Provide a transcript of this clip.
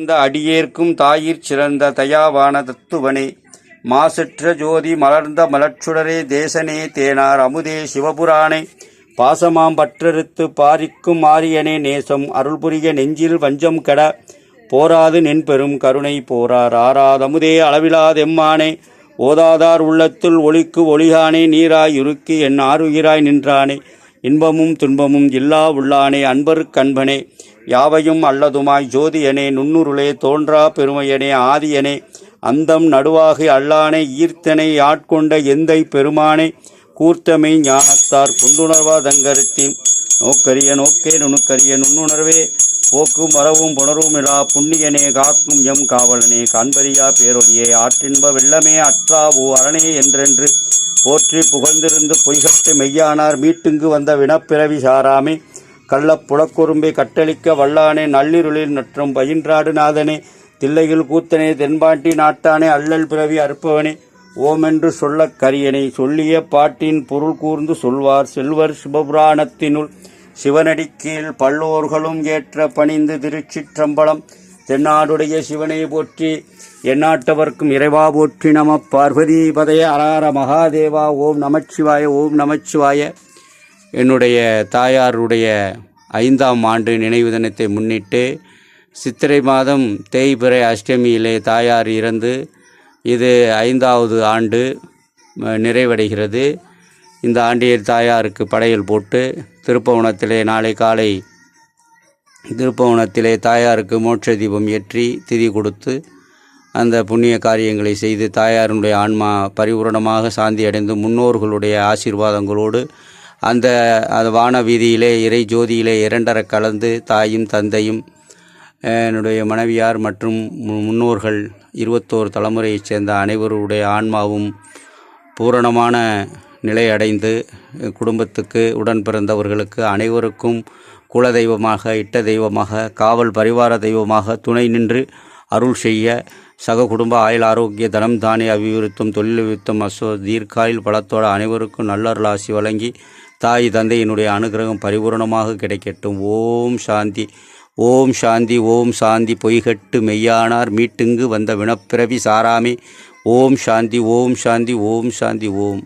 அந்த அடியேற்கும் தாயிற் சிறந்த தயாவான தத்துவனே. மாசற்ற ஜோதி மலர்ந்த மலர்ச்சுடரே தேசனே தேனார் அமுதே சிவபுராணே. பாசமாம் பற்றறுத்து பாரிக்கும் ஆரியனே நேசம் அருள்புரிய நெஞ்சில் வஞ்சம் கெட. போராது நின்பெரும் கருணை போரார் ஆறாதமுதே அளவிலாதெம்மானே ஓதாதார் உள்ளத்துள் ஒளிக்கு ஒளிகானே நீராய் உருக்கி என் ஆறுயிராய் நின்றானே. இன்பமும் துன்பமும் இல்லா உள்ளானே அன்பருக்கன்பனே யாவையும் அல்லதுமாய் ஜோதியனே நுண்ணுருளே தோன்றா பெருமையனே ஆதியனே. அந்தம் நடுவாகி அல்லானே ஈர்த்தனை ஆட்கொண்ட எந்தை பெருமானே. கூர்த்தமை ஞானத்தார் கொண்டுணர்வாதங்கருத்தி நோக்கரிய நோக்கே நுணுக்கரிய நுண்ணுணர்வே. போக்கும் வரவும் புணரும் இலா புண்ணியனே காக்கும் எம் காவலனே. காண்பரியா பேரொழியே ஆற்றின்ப வெள்ளமே அற்றாவோ அரணே என்றென்று. போற்றி புகழ்ந்திருந்து பொய்கட்டு மெய்யானார் மீட்டுங்கு வந்த வினப்பிறவி சாராமே. கள்ளப் புலக்குறும்பை கட்டளிக்க வல்லானே நள்ளிருளில் நற்றும் பயின்றாடு நாதனே. தில்லையில் கூத்தனே தென்பாண்டி நாட்டானே அல்லல் பிறவி அற்பவனே ஓமென்று சொல்லக் கரியனை சொல்லிய பாட்டின் பொருள் கூர்ந்து சொல்வார் செல்வர் சிவபுராணத்தினுள் சிவனடிக்கீழ் பல்லோர்களும் ஏற்ற பணிந்து திருச்சிற்றம்பலம். தென்னாடுடைய சிவனை போற்றி எந்நாட்டவர்க்கும் இறைவா போற்றி நம பார்வதி பதய அரார மகாதேவா ஓம் நமச்சிவாய ஓம் நமச்சிவாய. என்னுடைய தாயாருடைய ஐந்தாம் ஆண்டு நினைவு தினத்தை முன்னிட்டு சித்திரை மாதம் தேய்பிறை அஷ்டமியிலே தாயார் இறந்து இது ஐந்தாவது ஆண்டு நிறைவடைகிறது. இந்த ஆண்டில் தாயாருக்கு படையல் போட்டு திருப்பவனத்திலே நாளை காலை திருப்பவனத்திலே தாயாருக்கு மோட்ச தீபம் ஏற்றி திதி கொடுத்து அந்த புண்ணிய காரியங்களை செய்து தாயாருடைய ஆன்மா பரிபூரணமாக சாந்தி அடைந்து முன்னோர்களுடைய ஆசீர்வாதங்களோடு அந்த அந்த வான வீதியிலே இறை ஜோதியிலே இரண்டர கலந்து தாயும் தந்தையும் என்னுடைய மனைவியார் மற்றும் முன்னோர்கள் இருபத்தோரு தலைமுறையைச் சேர்ந்த அனைவருடைய ஆன்மாவும் பூரணமான நிலை அடைந்து குடும்பத்துக்கு உடன் பிறந்தவர்களுக்கு அனைவருக்கும் குல தெய்வமாக இட்ட தெய்வமாக காவல் பரிவார தெய்வமாக துணை நின்று அருள் செய்ய சக குடும்ப ஆயுள் ஆரோக்கிய தனம் தானே அபிவிருத்தம் தொழில் விருத்தம் அசோ தீர்க்காயில் பலத்தோட அனைவருக்கும் நல்லருளாசி வழங்கி தாய் தந்தையினுடைய அனுகிரகம் பரிபூரணமாக கிடைக்கட்டும். ஓம் சாந்தி ஓம் சாந்தி ஓம் சாந்தி. பொய்கட்டு மெய்யானார் மீட்டுங்கு வந்த வினப்பிறவி சாராமே. ஓம் சாந்தி ஓம் சாந்தி ஓம் சாந்தி ஓம்.